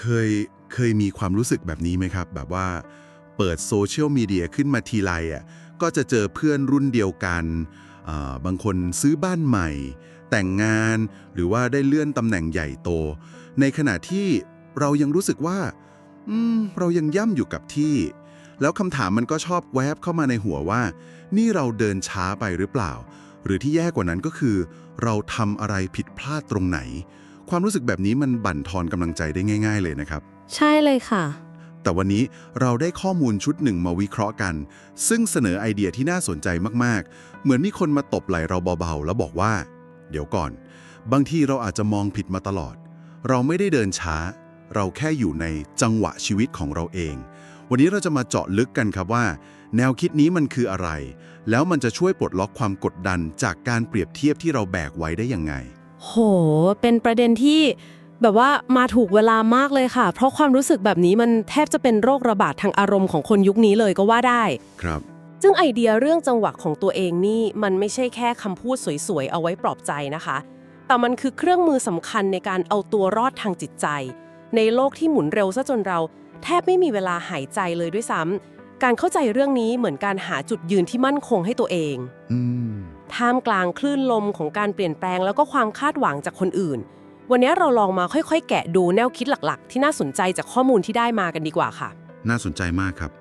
เคยเคยมีความรู้สึกแบบนี้ไหมครับ แบบว่าเปิดโซเชียลมีเดียขึ้นมาทีไรอะก็จะเจอเพื่อนรุ่นเดียวกันอ่าบางคนซื้อบ้านใหม่ แต่งงาน หรือว่าได้เลื่อนตำแหน่งใหญ่โต ในขณะที่เรายังรู้สึกว่าอืมเรายังย่ำอยู่กับที่ แล้วคำถามมันก็ชอบแวบเข้ามาในหัวว่า นี่เราเดินช้าไปหรือเปล่า หรือที่แย่กว่านั้นก็คือ เราทำอะไรผิดพลาดตรงไหน ความรู้สึกแบบนี้มันบั่นทอนกำลังใจได้ง่าย ๆ เลยนะครับ ใช่เลยค่ะ แต่วันนี้เราได้ข้อมูลชุดหนึ่งมาวิเคราะห์กัน ซึ่งเสนอไอเดียที่น่าสนใจมากๆ เหมือนมีคนมาตบไหล่เราเบาๆ แล้วบอกว่า เดี๋ยวก่อน บางทีเราอาจจะมองผิดมาตลอด เราไม่ได้เดินช้า เราแค่อยู่ในจังหวะชีวิตของเราเอง วันนี้เราจะมาเจาะลึกกันครับว่า แนวคิดนี้มันคืออะไร แล้วมันจะช่วยปลดล็อกความกดดันจากการเปรียบเทียบที่เราแบกไว้ได้ยังไง โห เป็นประเด็นที่แบบว่ามาถูกเวลามากเลยค่ะ เพราะความรู้สึกแบบนี้มันแทบจะเป็นโรคระบาดทางอารมณ์ของคนยุคนี้เลยก็ว่าได้ ครับ ซึ่งไอเดียเรื่องจังหวะของตัวเองนี่มันไม่ใช่แค่คำพูดสวยๆ เอาไว้ปลอบใจนะคะ แต่มันคือเครื่องมือสำคัญในการเอาตัวรอดทางจิตใจ ในโลกที่หมุนเร็วซะจนเรา แทบไม่มีเวลาหายใจเลยด้วยซ้ำการเข้าใจเรื่องนี้เหมือนการหาจุดยืนที่มั่นคงให้ตัวเอง อืม ท่ามกลางคลื่นลมของการเปลี่ยนแปลงแล้วก็ความคาดหวังจากคนอื่น วันนี้เราลองมาค่อยๆ แกะดูแนวคิดหลักๆ ที่น่าสนใจจากข้อมูลที่ได้มากันดีกว่าค่ะ น่าสนใจมากครับ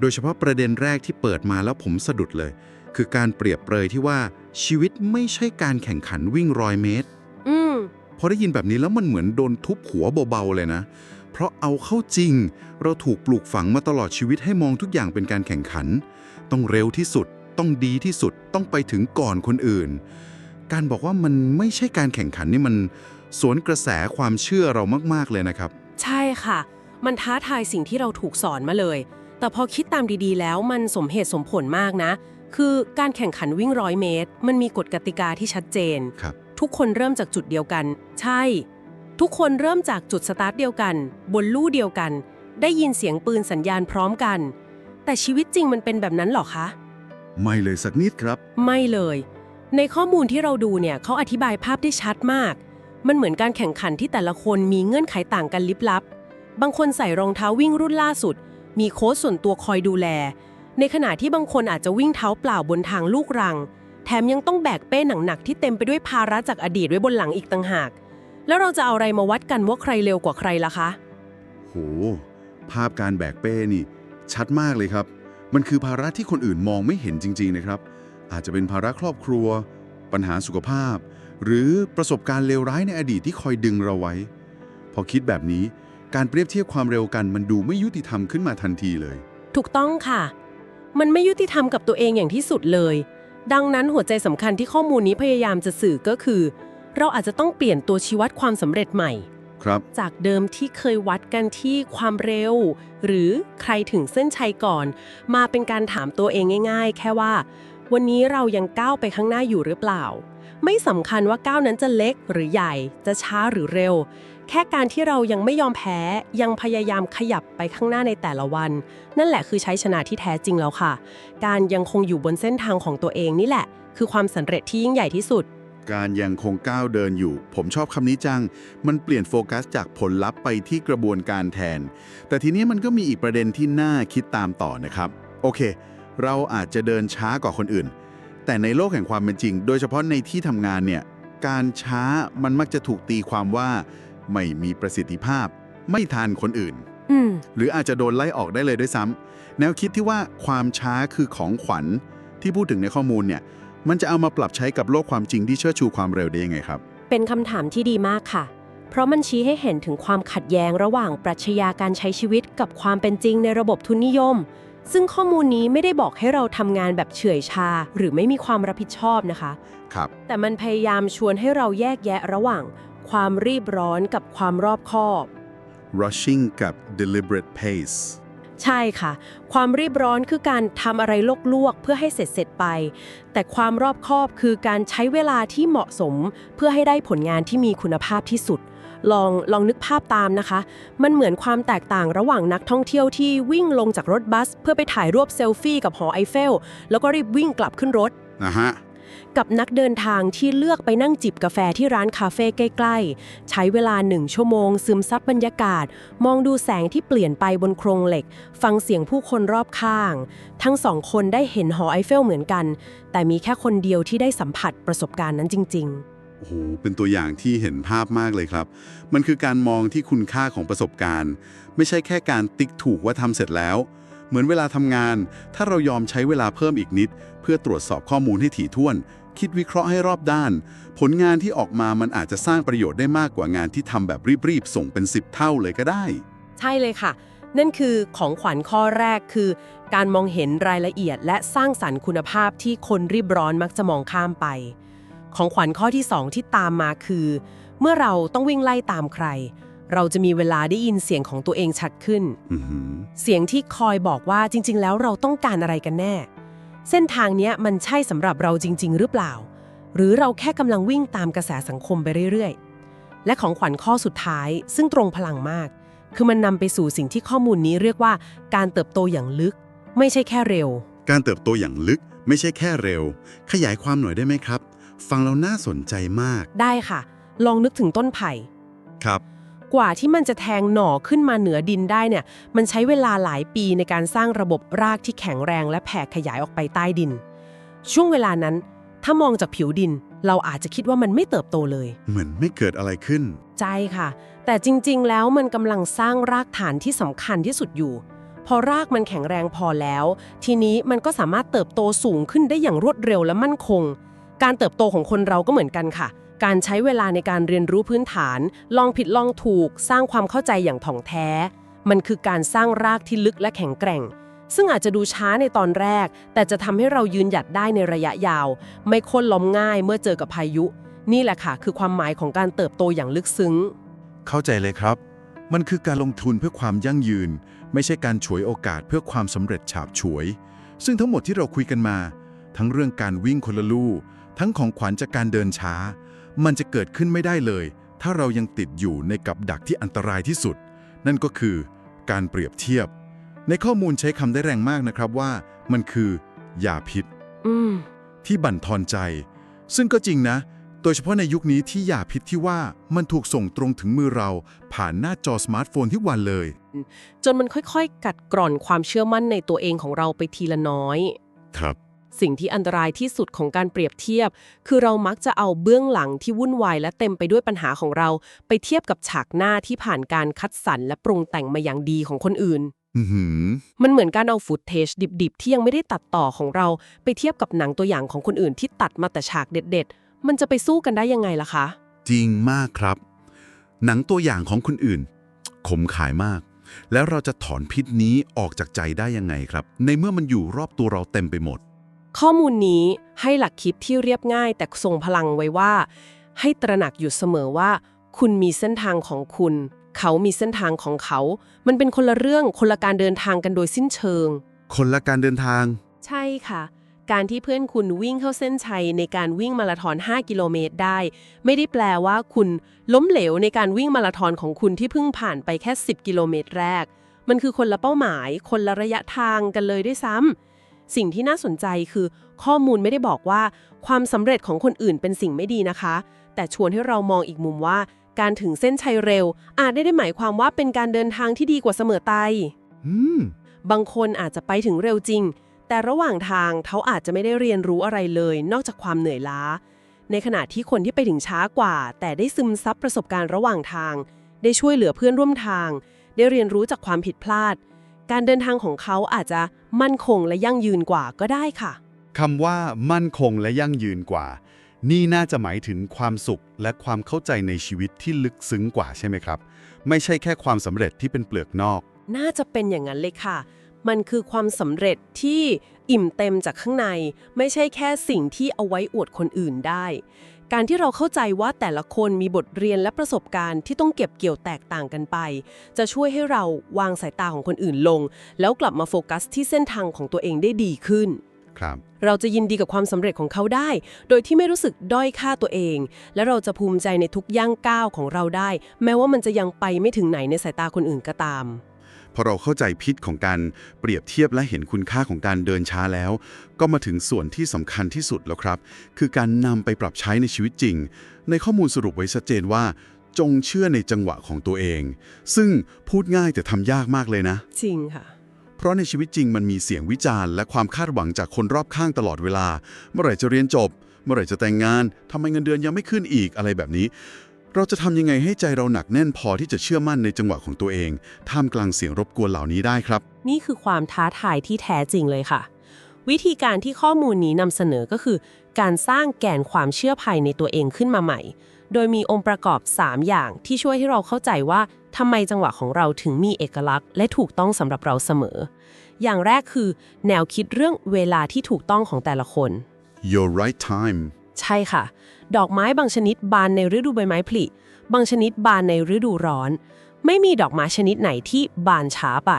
โดยเฉพาะประเด็นแรกที่เปิดมาแล้วผมสะดุดเลย คือการเปรียบเปรยที่ว่าชีวิตไม่ใช่การแข่งขันวิ่งร้อยเมตร อืมพอได้ยินแบบนี้แล้วมันเหมือนโดนทุบหัวเบาๆเลยนะ เพราะเอาเข้าจริง เราถูกปลูกฝังมาตลอดชีวิตให้มองทุกอย่างเป็นการแข่งขัน ต้องเร็วที่สุด ต้องดีที่สุดต้องไปถึงก่อนคนอื่น การบอกว่ามันไม่ใช่การแข่งขันนี่มันสวนกระแสความเชื่อเรามาก ๆ เลยนะครับ ใช่ค่ะ มันท้าทายสิ่งที่เราถูกสอนมาเลย แต่พอคิดตามดีๆ แล้วมันสมเหตุสมผลมากนะ คือการแข่งขันวิ่งร้อยเมตร มันมีกฎกติกาที่ชัดเจน ครับ ทุกคนเริ่มจากจุดเดียวกัน ใช่ ทุกคนเริ่มจากจุดสตาร์ทเดียวกัน บนลู่เดียวกัน ได้ยินเสียงปืนสัญญาณพร้อมกัน แต่ชีวิตจริงมันเป็นแบบนั้นเหรอคะ ไม่เลยสักนิดครับ ไม่เลย ในข้อมูลที่เราดูเนี่ยเขาอธิบายภาพได้ชัดมาก มันเหมือนการแข่งขันที่แต่ละคนมีเงื่อนไขต่างกันลิบลับ บางคนใส่รองเท้าวิ่งรุ่นล่าสุด มีโค้ชส่วนตัวคอยดูแล ในขณะที่บางคนอาจจะวิ่งเท้าเปล่าบนทางลูกรัง แถมยังต้องแบกเป้หนักๆที่เต็มไปด้วยภาระจากอดีตไว้บนหลังอีกต่างหาก แล้วเราจะเอาอะไรมาวัดกันว่าใครเร็วกว่าใครล่ะคะ โห ภาพการแบกเป้นี่ ชัดมากเลยครับ มันคือภาระที่คนอื่นมองไม่เห็นจริง ๆ นะครับ อาจจะเป็นภาระครอบครัว ปัญหาสุขภาพ หรือประสบการณ์เลวร้ายในอดีตที่คอยดึงเราไว้ พอคิดแบบนี้การเปรียบเทียบความเร็วกันมันดูไม่ยุติธรรมขึ้นมาทันทีเลย ถูกต้องค่ะ มันไม่ยุติธรรมกับตัวเองอย่างที่สุดเลย ดังนั้นหัวใจสำคัญที่ข้อมูลนี้พยายามจะสื่อก็คือ เราอาจจะต้องเปลี่ยนตัวชี้วัดความสำเร็จใหม่ ครับ จากเดิมที่เคยวัดกันที่ความเร็ว หรือใครถึงเส้นชัยก่อน มาเป็นการถามตัวเองง่าย ๆ แค่ว่า วันนี้เรายังก้าวไปข้างหน้าอยู่หรือเปล่า ไม่สำคัญว่าก้าวนั้นจะเล็กหรือใหญ่จะช้าหรือเร็ว แค่การที่เรายังไม่ยอมแพ้ยังพยายามขยับไปข้างหน้าในแต่ละวัน นั่นแหละคือใช้ชนะที่แท้จริงแล้วค่ะ การยังคงอยู่บนเส้นทางของตัวเองนี่แหละ คือความสำเร็จที่ยิ่งใหญ่ที่สุด การยังคงก้าวเดินอยู่ ผมชอบคำนี้จัง มันเปลี่ยนโฟกัสจากผลลัพธ์ไปที่กระบวนการแทน แต่ทีนี้มันก็มีอีกประเด็นที่น่าคิดตามต่อนะครับ โอเค เราอาจจะเดินช้ากว่าคนอื่น แต่ในโลกแห่งความเป็นจริง โดยเฉพาะในที่ทำงานเนี่ย การช้ามันมักจะถูกตีความว่า ไม่มีประสิทธิภาพ ไม่ทันคนอื่นอืมหรืออาจจะโดนไล่ออกได้เลยด้วยซ้ำแนวคิดที่ว่าความช้าคือของขวัญที่พูดถึงในข้อมูลเนี่ย มันจะเอามาปรับใช้กับโลกความจริงที่เชิดชูความเร็วได้ยังไงครับ เป็นคำถามที่ดีมากค่ะ เพราะมันชี้ให้เห็นถึงความขัดแย้งระหว่างปรัชญาการใช้ชีวิตกับความเป็นจริงในระบบทุนนิยม ซึ่งข้อมูลนี้ไม่ได้บอกให้เราทำงานแบบเฉื่อยชา หรือไม่มีความรับผิดชอบนะคะ ครับ แต่มันพยายามชวนให้เราแยกแยะระหว่าง ความรีบร้อนกับความรอบคอบ rushing กับ deliberate pace ใช่ค่ะ ความรีบร้อนคือการทำอะไรลวกๆเพื่อให้เสร็จเสร็จไป แต่ความรอบคอบคือการใช้เวลาที่เหมาะสม เพื่อให้ได้ผลงานที่มีคุณภาพที่สุด ลองลองนึกภาพตามนะคะ มันเหมือนความแตกต่างระหว่างนักท่องเที่ยวที่วิ่งลงจากรถบัส เพื่อไปถ่ายรูปเซลฟี่กับหอไอเฟล แล้วก็รีบวิ่งกลับขึ้นรถนะฮะ กับนักเดินทางที่เลือกไปนั่งจิบกาแฟที่ร้านคาเฟ่ใกล้ๆ ใช้เวลาหนึ่งชั่วโมง ซึมซับบรรยากาศ มองดูแสงที่เปลี่ยนไปบนโครงเหล็ก ฟังเสียงผู้คนรอบข้าง ทั้งสองคนได้เห็นหอไอเฟลเหมือนกัน แต่มีแค่คนเดียวที่ได้สัมผัสประสบการณ์นั้นจริง ๆโอ้โห เป็นตัวอย่างที่เห็นภาพมากเลยครับ มันคือการมองที่คุณค่าของประสบการณ์ ไม่ใช่แค่การติ๊กถูกว่าทำเสร็จแล้ว เหมือนเวลาทำงาน ถ้าเรายอมใช้เวลาเพิ่มอีกนิด เพื่อตรวจสอบข้อมูลให้ถี่ถ้วน คิดวิเคราะห์ให้รอบด้าน ผลงานที่ออกมามันอาจจะสร้างประโยชน์ได้มากกว่างานที่ทำแบบรีบๆ ส่งเป็น 10 เท่าเลยก็ได้ ใช่เลยค่ะ นั่นคือของขวัญข้อแรกคือ การมองเห็นรายละเอียด และสร้างสรรค์คุณภาพที่คนรีบร้อนมักจะมองข้ามไป ของขวัญข้อที่ 2 ที่ตามมาคือ เมื่อเราต้องวิ่งไล่ตามใคร เราจะมีเวลาได้ยินเสียงของตัวเองชัดขึ้นอือหือเสียงที่คอยบอกว่าจริง ๆ แล้วเราต้องการอะไรกันแน่ เส้นทางเนี้ยมันใช่สำหรับเราจริง ๆ หรือเปล่า หรือเราแค่กำลังวิ่งตามกระแสสังคมไปเรื่อย ๆ และของขวัญข้อสุดท้าย ซึ่งตรงพลังมาก คือมันนำไปสู่สิ่งที่ข้อมูลนี้เรียกว่า การเติบโตอย่างลึก ไม่ใช่แค่เร็ว การเติบโตอย่างลึก ไม่ใช่แค่เร็ว ขยายความหน่อยได้ไหมครับ ฟังแล้วน่าสนใจมาก ได้ค่ะ ลองนึกถึงต้นไผ่ครับ กว่าที่มันจะแทงหน่อขึ้นมาเหนือดินได้เนี่ย มันใช้เวลาหลายปีในการสร้างระบบรากที่แข็งแรงและแผ่ขยายออกไปใต้ดิน ช่วงเวลานั้น ถ้ามองจากผิวดิน เราอาจจะคิดว่ามันไม่เติบโตเลย เหมือนไม่เกิดอะไรขึ้นใจค่ะ แต่จริง ๆ แล้วมันกำลังสร้างรากฐานที่สำคัญที่สุดอยู่ พอรากมันแข็งแรงพอแล้ว ทีนี้มันก็สามารถเติบโตสูงขึ้นได้อย่างรวดเร็วและมั่นคง การเติบโตของคนเราก็เหมือนกันค่ะ การใช้เวลาในการเรียนรู้พื้นฐาน ลองผิดลองถูก สร้างความเข้าใจอย่างถ่องแท้ มันคือการสร้างรากที่ลึกและแข็งแกร่ง ซึ่งอาจจะดูช้าในตอนแรก แต่จะทำให้เรายืนหยัดได้ในระยะยาว ไม่ค่นล้มง่ายเมื่อเจอกับพายุ นี่แหละค่ะ คือความหมายของการเติบโตอย่างลึกซึ้ง เข้าใจเลยครับ มันคือการลงทุนเพื่อความยั่งยืน ไม่ใช่การฉวยโอกาสเพื่อความสำเร็จฉาบฉวย ซึ่งทั้งหมดที่เราคุยกันมา ทั้งเรื่องการวิ่งคนละลู่ทั้งของขวัญจากการเดินช้า มันจะเกิดขึ้นไม่ได้เลย ถ้าเรายังติดอยู่ในกับดักที่อันตรายที่สุด นั่นก็คือการเปรียบเทียบ ในข้อมูลใช้คำได้แรงมากนะครับว่า มันคือยาพิษอืมที่บั่นทอนใจ ซึ่งก็จริงนะ โดยเฉพาะในยุคนี้ที่ยาพิษที่ว่ามันถูกส่งตรงถึงมือเราผ่านหน้าจอสมาร์ทโฟนที่วันเลย จนมันค่อยๆ กัดกร่อนความเชื่อมั่นในตัวเองของเราไปทีละน้อย ครับ สิ่งที่อันตรายที่สุดของการเปรียบเทียบ คือเรามักจะเอาเบื้องหลังที่วุ่นวายและเต็มไปด้วยปัญหาของเรา ไปเทียบกับฉากหน้าที่ผ่านการคัดสรรและปรุงแต่งมาอย่างดีของคนอื่นอือหือมันเหมือนการเอาฟุตเทจดิบๆ ที่ยังไม่ได้ตัดต่อของเรา ไปเทียบกับหนังตัวอย่างของคนอื่นที่ตัดมาแต่ฉากเด็ด ๆ มันจะไปสู้กันได้ยังไงล่ะคะ จริงมากครับ หนังตัวอย่างของคนอื่นขมขายมาก แล้วเราจะถอนพิษนี้ออกจากใจได้ยังไงครับ ในเมื่อมันอยู่รอบตัวเราเต็มไปหมด ข้อมูลนี้ให้หลักคิดที่เรียบง่ายแต่ทรงพลังไว้ว่า ให้ตระหนักอยู่เสมอว่า คุณมีเส้นทางของคุณ เขามีเส้นทางของเขา มันเป็นคนละเรื่องคนละการเดินทางกันโดยสิ้นเชิง คนละการเดินทาง ใช่ค่ะ การที่เพื่อนคุณวิ่งเข้าเส้นชัยในการวิ่งมาราธอน 5 กิโลเมตรได้ ไม่ได้แปลว่าคุณล้มเหลวในการวิ่งมาราธอนของคุณที่เพิ่งผ่านไปแค่ 10 กิโลเมตรแรก มันคือคนละเป้าหมาย คนละระยะทางกันเลยด้วยซ้ำ สิ่งที่น่าสนใจคือ ข้อมูลไม่ได้บอกว่า ความสำเร็จของคนอื่นเป็นสิ่งไม่ดีนะคะ แต่ชวนให้เรามองอีกมุมว่า การถึงเส้นชัยเร็ว อาจได้ได้หมายความว่าเป็นการเดินทางที่ดีกว่าเสมอไตอืมบางคนอาจจะไปถึงเร็วจริง แต่ระหว่างทางเขาอาจจะไม่ได้เรียนรู้อะไรเลย นอกจากความเหนื่อยล้า ในขณะที่คนที่ไปถึงช้ากว่า แต่ได้ซึมซับประสบการณ์ระหว่างทาง ได้ช่วยเหลือเพื่อนร่วมทาง ได้เรียนรู้จากความผิดพลาด การเดินทางของเขาอาจจะ มั่นคงและยั่งยืนกว่าก็ได้ค่ะ คำว่ามั่นคงและยั่งยืนกว่า นี่น่าจะหมายถึงความสุขและความเข้าใจในชีวิตที่ลึกซึ้งกว่าใช่ไหมครับ ไม่ใช่แค่ความสำเร็จที่เป็นเปลือกนอก น่าจะเป็นอย่างนั้นเลยค่ะ มันคือความสำเร็จที่อิ่มเต็มจากข้างใน ไม่ใช่แค่สิ่งที่เอาไว้อวดคนอื่นได้ การที่เราเข้าใจว่าแต่ละคนมีบทเรียนและประสบการณ์ที่ต้องเก็บเกี่ยวแตกต่างกันไป จะช่วยให้เราวางสายตาของคนอื่นลง แล้วกลับมาโฟกัสที่เส้นทางของตัวเองได้ดีขึ้น ครับ เราจะยินดีกับความสำเร็จของเขาได้ โดยที่ไม่รู้สึกด้อยค่าตัวเอง และเราจะภูมิใจในทุกย่างก้าวของเราได้ แม้ว่ามันจะยังไปไม่ถึงไหนในสายตาคนอื่นก็ตาม อเราเข้าใจพิษของการเปรียบเทียบและเห็นคุณค่าของการเดินช้าแล้ว ก็มาถึงส่วนที่สำคัญที่สุดแล้วครับ คือการนำไปปรับใช้ในชีวิตจริง ในข้อมูลสรุปไว้ชัดเจนว่า จงเชื่อในจังหวะของตัวเอง ซึ่งพูดง่ายแต่ทำยากมากเลยนะ จริงค่ะเพราะในชีวิตจริงมันมีเสียงวิจารณ์และความคาดหวังจากคนรอบข้างตลอดเวลา เมื่อไหร่จะเรียนจบ เมื่อไหร่จะแต่งงานทำไมเงินเดือนยังไม่ขึ้นอีกอะไรแบบนี้ เราจะทำยังไงให้ใจเราหนักแน่นพอที่จะเชื่อมั่นในจังหวะของตัวเอง ท่ามกลางเสียงรบกวนเหล่านี้ได้ครับ นี่คือความท้าทายที่แท้จริงเลยค่ะ วิธีการที่ข้อมูลนี้นำเสนอก็คือ การสร้างแกนความเชื่อภายในตัวเองขึ้นมาใหม่ โดยมีองค์ประกอบ 3 อย่างที่ช่วยให้เราเข้าใจว่าทำไมจังหวะของเราถึงมีเอกลักษณ์ และถูกต้องสำหรับเราเสมอ อย่างแรกคือ แนวคิดเรื่องเวลาที่ถูกต้องของแต่ละคน your right time ใช่ค่ะ ดอกไม้บางชนิดบานในฤดูใบไม้ผลิ บางชนิดบานในฤดูร้อน ไม่มีดอกไม้ชนิดไหนที่บานช้าไป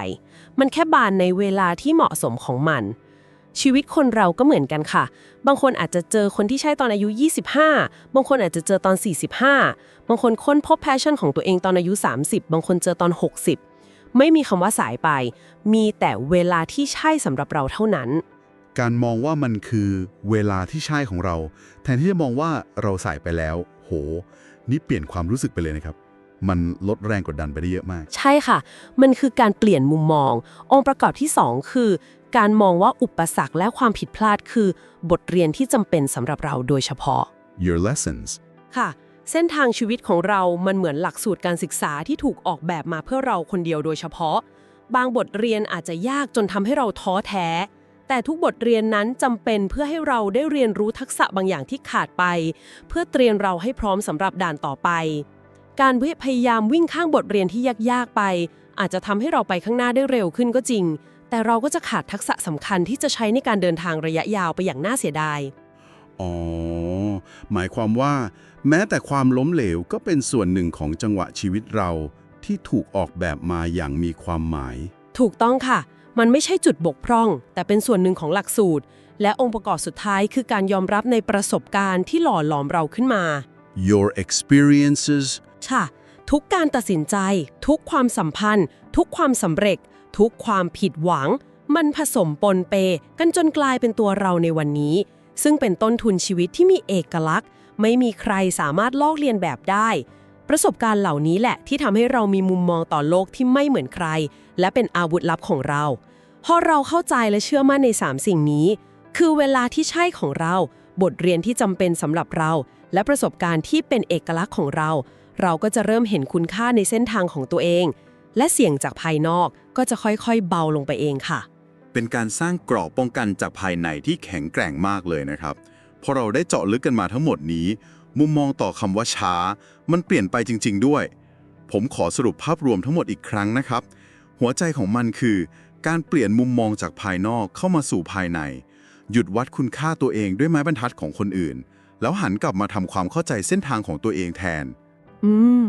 มันแค่บานในเวลาที่เหมาะสมของมัน ชีวิตคนเราก็เหมือนกันค่ะ บางคนอาจจะเจอคนที่ใช่ตอนอายุ 25 บางคนอาจจะเจอตอน 45 บางคนค้นพบแพชชั่นของตัวเองตอนอายุ 30 บางคนเจอตอน 60 ไม่มีคำว่าสายไป มีแต่เวลาที่ใช่สำหรับเราเท่านั้น การมองว่ามันคือเวลาที่ใช่ของเรา แทนที่จะมองว่าเราสายไปแล้ว โห นี่เปลี่ยนความรู้สึกไปเลยนะครับ มันลดแรงกดดันไปได้เยอะมาก ใช่ค่ะ มันคือการเปลี่ยนมุมมอง องค์ประกอบที่ 2 คือ การมองว่าอุปสรรคและความผิดพลาดคือ บทเรียนที่จำเป็นสำหรับเราโดยเฉพาะ your lessons ค่ะ เส้นทางชีวิตของเรามันเหมือนหลักสูตรการศึกษาที่ถูกออกแบบมาเพื่อเราคนเดียวโดยเฉพาะ บางบทเรียนอาจจะยากจนทำให้เราท้อแท้ แต่ทุกบทเรียนนั้นจำเป็นเพื่อให้เราได้เรียนรู้ทักษะบางอย่างที่ขาดไป เพื่อเตรียมเราให้พร้อมสำหรับด่านต่อไป การพยายามวิ่งข้างบทเรียนที่ยากๆไป อาจจะทำให้เราไปข้างหน้าได้เร็วขึ้นก็จริง แต่เราก็จะขาดทักษะสำคัญที่จะใช้ในการเดินทางระยะยาวไปอย่างน่าเสียดายอ๋อ หมายความว่า แม้แต่ความล้มเหลวก็เป็นส่วนหนึ่งของจังหวะชีวิตเราที่ถูกออกแบบมาอย่างมีความหมาย ถูกต้องค่ะ มันไม่ใช่จุดบกพร่อง แต่เป็นส่วนหนึ่งของหลักสูตร และองค์ประกอบสุดท้ายคือการยอมรับในประสบการณ์ที่หล่อหลอมเราขึ้นมา your experiences ค่ะ ทุกการตัดสินใจ ทุกความสัมพันธ์ ทุกความสำเร็จ ทุกความผิดหวัง มันผสมปนเปกันจนกลายเป็นตัวเราในวันนี้ ซึ่งเป็นต้นทุนชีวิตที่มีเอกลักษณ์ ไม่มีใครสามารถลอกเลียนแบบได้ ประสบการณ์เหล่านี้แหละที่ทำให้เรามีมุมมองต่อโลกที่ไม่เหมือนใคร และเป็นอาวุธลับของเรา พอเราเข้าใจและเชื่อมั่นใน 3 สิ่งนี้ คือเวลาที่ใช่ของเรา บทเรียนที่จำเป็นสำหรับเรา และประสบการณ์ที่เป็นเอกลักษณ์ของเรา เราก็จะเริ่มเห็นคุณค่าในเส้นทางของตัวเอง และเสี่ยงจากภายนอกก็จะค่อยๆ เบาลงไปเองค่ะ เป็นการสร้างกรอบป้องกันจากภายในที่แข็งแกร่งมากเลยนะครับ พอเราได้เจาะลึกกันมาทั้งหมดนี้ มุมมองต่อคำว่าช้า มันเปลี่ยนไปจริง ๆ ด้วย ผมขอสรุปภาพรวมทั้งหมดอีกครั้งนะครับ หัวใจของมันคือ การเปลี่ยนมุมมองจากภายนอกเข้ามาสู่ภายใน หยุดวัดคุณค่าตัวเองด้วยไม้บรรทัดของคนอื่น แล้วหันกลับมาทำความเข้าใจเส้นทางของตัวเองแทน อืม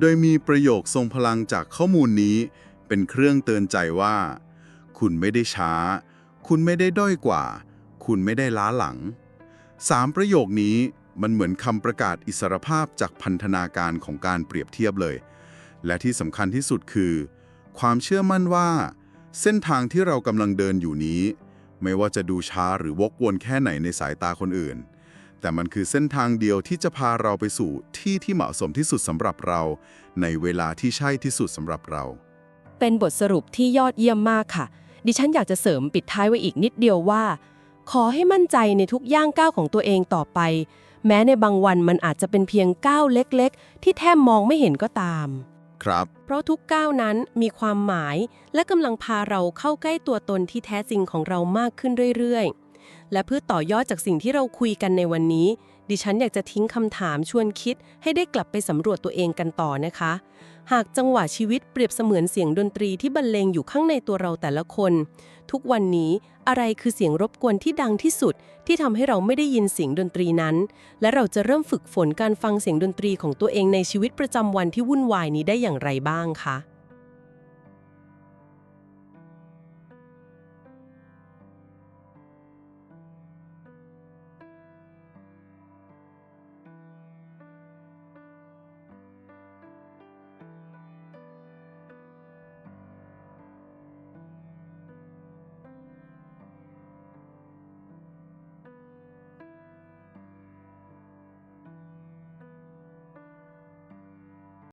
โดยมีประโยคทรงพลังจากข้อมูลนี้ เป็นเครื่องเตือนใจว่า คุณไม่ได้ช้า คุณไม่ได้ด้อยกว่า คุณไม่ได้ล้าหลังสามประโยคนี้มันเหมือนคำประกาศอิสรภาพจากพันธนาการของการเปรียบเทียบเลย และที่สำคัญที่สุดคือ ความเชื่อมั่นว่า เส้นทางที่เรากำลังเดินอยู่นี้ ไม่ว่าจะดูช้าหรือวกวนแค่ไหนในสายตาคนอื่น แต่มันคือเส้นทางเดียวที่จะพาเราไปสู่ที่ที่เหมาะสมที่สุดสำหรับเรา ในเวลาที่ใช่ที่สุดสำหรับเรา เป็นบทสรุปที่ยอดเยี่ยมมากค่ะ ดิฉันอยากจะเสริมปิดท้ายไว้อีกนิดเดียวว่า ขอให้มั่นใจในทุกย่างก้าวของตัวเองต่อไป แม้ในบางวันมันอาจจะเป็นเพียงก้าวเล็ก ๆ ที่แทบมองไม่เห็นก็ตาม ครับ เพราะทุกก้าวนั้นมีความหมาย และกำลังพาเราเข้าใกล้ตัวตนที่แท้จริงของเรามากขึ้นเรื่อยๆ และเพื่อต่อยอดจากสิ่งที่เราคุยกันในวันนี้ ดิฉันอยากจะทิ้งคำถามชวนคิด ให้ได้กลับไปสำรวจตัวเองกันต่อนะคะ หากจังหวะชีวิตเปรียบเสมือนเสียงดนตรีที่บรรเลงอยู่ข้างในตัวเราแต่ละคน ทุกวันนี้อะไรคือเสียงรบกวนที่ดังที่สุด ที่ทำให้เราไม่ได้ยินเสียงดนตรีนั้น และเราจะเริ่มฝึกฝนการฟังเสียงดนตรีของตัวเองในชีวิตประจำวันที่วุ่นวายนี้ได้อย่างไรบ้างคะ